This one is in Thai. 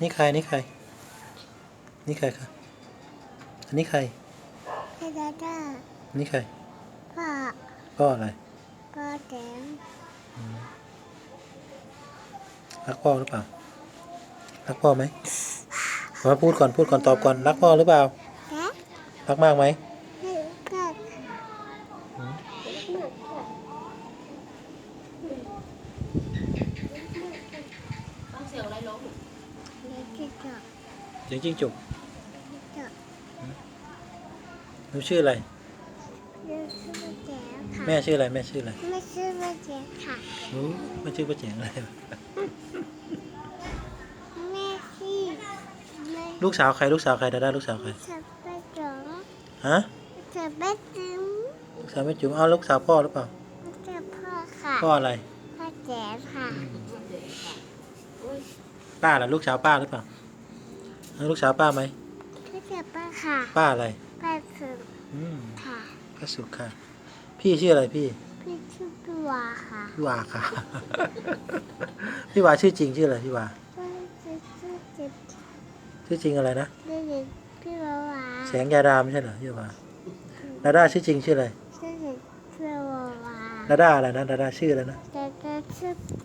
นี่ใคร นี่ใคร นี่ใครคะอันนี้ใครพี่ดาดานี่ใคร พ่อ พ่ออะไร พ่อแดงรักพ่อหรือเปล่า รักพ่อไหมขอพูดก่อน พูดก่อน ตอบก่อน รักพ่อหรือเปล่าและรักมากไหม ให้ก็ ต้องเสียงอะไรร้อง เล็กที่จบเสียงจิ้งจุกจบหนูชื่ออะไรเรื่องชื่อว่าแจ๋วค่ะแม่ชื่ออะไร แม่ชื่ออะไรไม่ชื่อว่าแจ๋วค่ะ หนูไม่ชื่อป้าเจ๋งอะไร แม่ชื่อแม่ลูกสาวใคร ลูกสาวใคร ดาด้าลูกสาวใครสับปะรดฮะสับปะจึงลูกสาวแม่จุ๋มอ้าวลูกสาวพ่อหรือเปล่าสับพ่อค่ะพ่ออะไร พ่อแจ๋วค่ะ ป้าล่ะลูกสาวป้าหรือเปล่าเอาลูกสาวป้าไหมพี่สับปะค่ะป้าอะไรป้าสุดอืมค่ะป้าสุขค่ะ พี่ชื่ออะไรพี่ พี่ชื่อพี่วาค่ะพี่วาค่ะ พี่วาชื่อจริงชื่ออะไรพี่วาพี่ชื่อชื่อเจ็บชื่อจริงอะไรนะได้ยินพี่วาวาแสงยาดาไม่ใช่เหรอพี่วาดาด้าชื่อจริงชื่ออะไรชื่อเด็กพี่วาวาดาด้าอะไรนะดาด้าชื่ออะไรนะแต่ก็ชื่อ